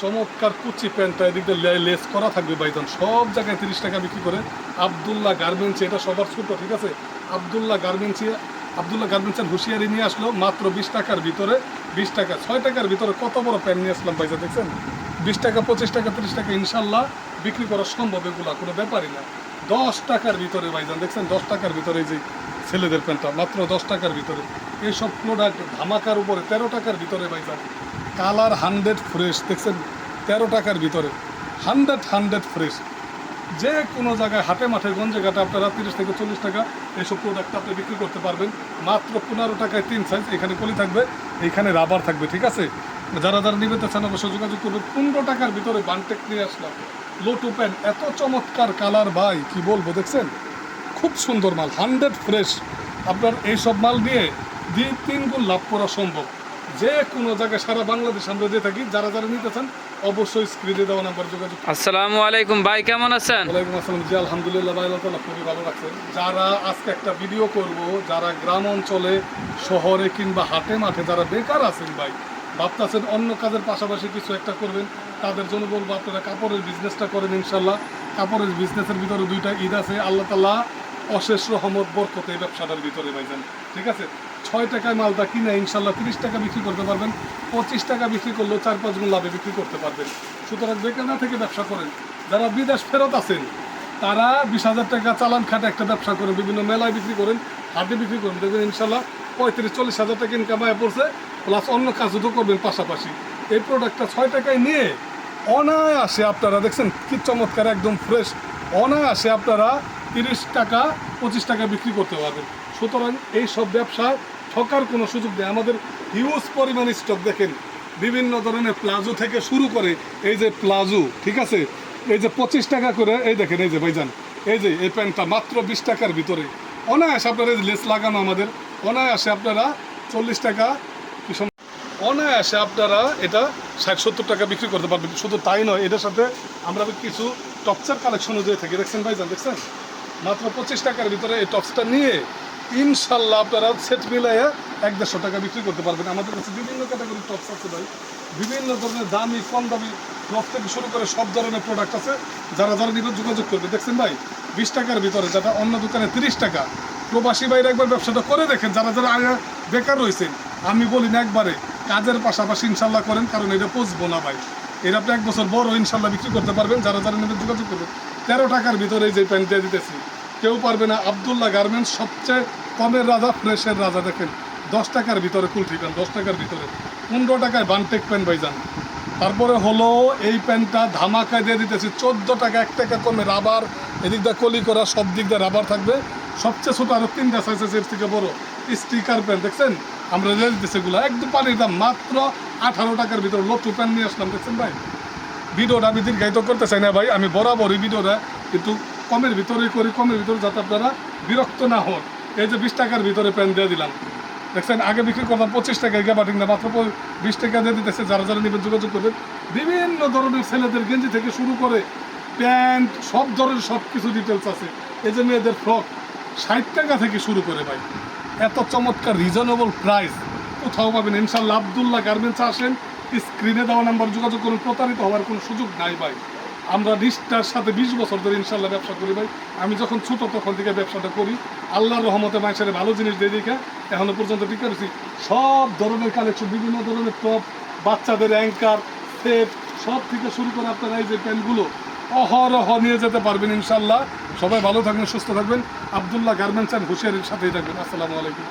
চমৎকার কুচি প্যান্টটা এদিক দিয়ে লেস করা থাকবে বাইজান সব জায়গায় তিরিশ টাকা বিক্রি করে। আবদুল্লাহ গার্মেন্টস, এটা সবার ছোট, ঠিক আছে? আবদুল্লাহ গার্মেন্টস, আবদুল্লাহ গার্মেন্টসের হুঁশিয়ারি নিয়ে আসলো মাত্র বিশ টাকার ভিতরে, বিশ টাকা, ছয় টাকার ভিতরে কত বড় প্যান্ট নিয়ে আসলাম বাইজা দেখছেন? বিশ টাকা, পঁচিশ টাকা, তিরিশ টাকা, ইনশাল্লাহ বিক্রি করা সম্ভব, এগুলা কোনো ব্যাপারই না। দশ টাকার ভিতরে ভাইজান, দেখছেন? দশ টাকার ভিতরে যে ছেলেদের প্যান্টটা, মাত্র দশ টাকার ভিতরে। এইসব প্রোডাক্ট ধামাকার উপরে তেরো টাকার ভিতরে ভাইজান। কালার হান্ড্রেড ফ্রেশ, দেখছেন, তেরো টাকার ভিতরে। Hundred hundred fresh. যে কোনো জায়গায়, হাটে মাঠে গঞ্জে ঘাটে আপনারা তিরিশ থেকে চল্লিশ টাকা এইসব প্রোডাক্ট আপনি বিক্রি করতে পারবেন। মাত্র পনেরো টাকায় তিন সাইজ এখানে কলি থাকবে, এখানে রাবার থাকবে, ঠিক আছে? যারা যারা নিবে চান অবশ্যই যোগাযোগ করবে। পনেরো টাকার ভিতরে বানটেক নিয়ে আসলাম। লোটু প্যান্ট এত চমৎকার কালার ভাই, কি বলব, দেখছেন? খুব সুন্দর মাল, হান্ড্রেড ফ্রেশ। আপনার এইসব মাল নিয়ে দুই, তিন গুণ লাভ করা সম্ভব। যে কোনো জায়গায় সারা বাংলাদেশ আমরা দিয়ে থাকি যারা যারা নিতে চান অবশ্যই স্ক্রিনে দেওয়া নাম্বার যোগাযোগ আসসালামু আলাইকুম ভাই কেমন আছেন? ওয়ালাইকুম আসসালাম জি আলহামদুলিল্লাহ ভাই আল্লাহ খুবই ভালো রাখছেন যারা আজকে একটা ভিডিও করব যারা গ্রাম অঞ্চলে শহরে কিংবা হাটে মাঠে যারা বেকার আছেন ভাই ভাবতেছেন অন্য কাজের পাশাপাশি কিছু একটা করবেন তাদের জন্য বলব আপনারা কাপড়ের বিজনেসটা করেন ইনশাল্লাহ কাপড়ের বিজনেসের ভিতরে দুইটা ঈদ আছে। আল্লাহ তালা অশেষ রহমত বরকত এই ব্যবসাটার ভিতরে ভাইজান ঠিক আছে? ছয় টাকায় মালটা কিনে ইনশাল্লাহ তিরিশ টাকা বিক্রি করতে পারবেন, পঁচিশ টাকা বিক্রি করলেও চার পাঁচ গুণ লাভে বিক্রি করতে পারবেন। সুতরাং বেকার না থেকে ব্যবসা করেন। যারা বিদেশ ফেরত আছেন, তারা বিশ হাজার টাকা চালান খাটে একটা ব্যবসা করেন, বিভিন্ন মেলায় বিক্রি করেন, হাটে বিক্রি করেন। দেখবেন ইনশাল্লাহ পঁয়ত্রিশ, চল্লিশ হাজার টাকা ইনকাম আয় পড়ছে প্লাস অন্য কাজও তো করবেন পাশাপাশি। এই প্রোডাক্টটা ছয় টাকায় নিয়ে অনায়াসে আপনারা দেখছেন কি চমৎকার, একদম ফ্রেশ অনায়াসে আপনারা তিরিশ টাকা, পঁচিশ টাকা বিক্রি করতে পারবেন। সুতরাং এই সব ব্যবসায় ঠকার কোনো সুযোগ নেই। আমাদের হিউজ পরিমাণ স্টক দেখেন, বিভিন্ন ধরনের প্লাজো থেকে শুরু করে এই যে প্লাজো, ঠিক আছে? এই যে পঁচিশ টাকা করে, এই দেখেন, এই যে ভাইজান, এই যে এই প্যান্টটা মাত্র বিশ টাকার ভিতরে। অনায়াসে আপনারা এই লেস লাগানো আমাদের, অনায়াসে আপনারা চল্লিশ টাকা অনায়াসে আপনারা এটা ষাট সত্তর টাকা বিক্রি করতে পারবেন। শুধু তাই নয়, এটার সাথে আমরা কিছু টপচার কালেকশনও দিয়ে থাকি। দেখছেন ভাইজান, দেখছেন? মাত্র পঁচিশ টাকার ভিতরে এই টপসটা নিয়ে ইনশাল্লাহ আপনারা সেট মিলাইয়া এক দেড়শো টাকা বিক্রি করতে পারবেন। আমাদের কাছে বিভিন্ন ক্যাটাগরির টপস আছে ভাই। বিভিন্ন ধরনের দামি, কম দামি টপ থেকে শুরু করে সব ধরনের প্রোডাক্ট আছে। যারা যারা নিবে যোগাযোগ করবে। দেখছেন ভাই, বিশ টাকার ভিতরে যেটা অন্য দোকানে তিরিশ টাকা, প্রবাসী বাইরে একবার ব্যবসাটা করে দেখেন। যারা যারা বেকার রয়েছেন, আমি বলি না একবারে, কাজের পাশাপাশি ইনশাল্লাহ করেন, কারণ এটা পচবো না ভাই। এর আপনি এক বছর বড় ইনশাল্লাহ বিক্রি করতে পারবেন। যারা যারা নেবেন, যোগাযোগ করবেন তেরো টাকার ভিতরে যে প্যান্ট দিয়ে দিতেছি কেউ পারবে না। আবদুল্লাহ গার্মেন্টস সবচেয়ে কমের রাজা, ফ্রেশের রাজা, দেখেন। দশ টাকার ভিতরে কুলঠি প্যান্ট দশ টাকার ভিতরে। পনেরো টাকায় বানটেক প্যান্ট ভাইজান। তারপরে হলো এই প্যান্টটা ধামাকায় দিয়ে দিতেছি। চোদ্দ টাকা, এক টাকা কমে রাবার, এদিক দিয়ে কলি করা, সব দিক দিয়ে রাবার থাকবে। সবচেয়ে ছোটো আরও তিনটা সাইজেস এর থেকে বড় স্টিকার প্যান্ট দেখছেন? আমরা দিয়ে দিতেছি এগুলো। একদম পানির দাম, মাত্র আঠারো টাকার ভিতরে লটু প্যান্ট নিয়ে আসলাম, দেখছেন ভাই? ভিডিওটা আমি দীর্ঘায়িত করতে চাই না ভাই, আমি বরাবরই ভিডিওটা কিন্তু কমের ভিতরেই করি, কমের ভিতরে যাতে আপনারা বিরক্ত না হন। এই যে বিশ টাকার ভিতরে প্যান্ট দিয়ে দিলাম। দেখছেন, আগে বিক্রি করতাম পঁচিশ টাকা গ্যাবাটিং না মাত্র বিশ টাকা দিয়ে দিতেছে। যারা যারা নেবেন যোগাযোগ করবেন। বিভিন্ন ধরনের ছেলেদের গেঞ্জি থেকে শুরু করে প্যান্ট, সব ধরনের সব কিছু ডিটেলস আছে। এই যে মেয়েদের ফ্রক ষাট টাকা থেকে শুরু করে ভাই। এত চমৎকার রিজনেবল প্রাইস কোথাও পাবেন ইনশাল্লাহ আবদুল্লাহ গার্মেন্টস আসেন স্ক্রিনে দেওয়া নাম্বার যোগাযোগ করুন। প্রতারিত হওয়ার কোনো সুযোগ নাই ভাই। আমরা নিষ্ঠার সাথে বিশ বছর ধরে ইনশাল্লাহ ব্যবসা করি ভাই। আমি যখন ছোট তখন থেকে ব্যবসাটা করি। আল্লাহর রহমতে মানুষের ভালো জিনিস দিয়ে দেখে এখনও পর্যন্ত ঠিক করেছি। সব ধরনের কালেকশন বিভিন্ন ধরনের টপ বাচ্চাদের অ্যাঙ্কার সেট সব থেকে শুরু করে আপনারা এই যে প্যান্টগুলো অহরহ নিয়ে যেতে পারবেন ইনশাল্লাহ। সবাই ভালো থাকবেন, সুস্থ থাকবেন। আবদুল্লাহ গার্মেন্টস অ্যান্ড হুশিয়ারির সাথেই থাকবেন। আসসালামু আলাইকুম।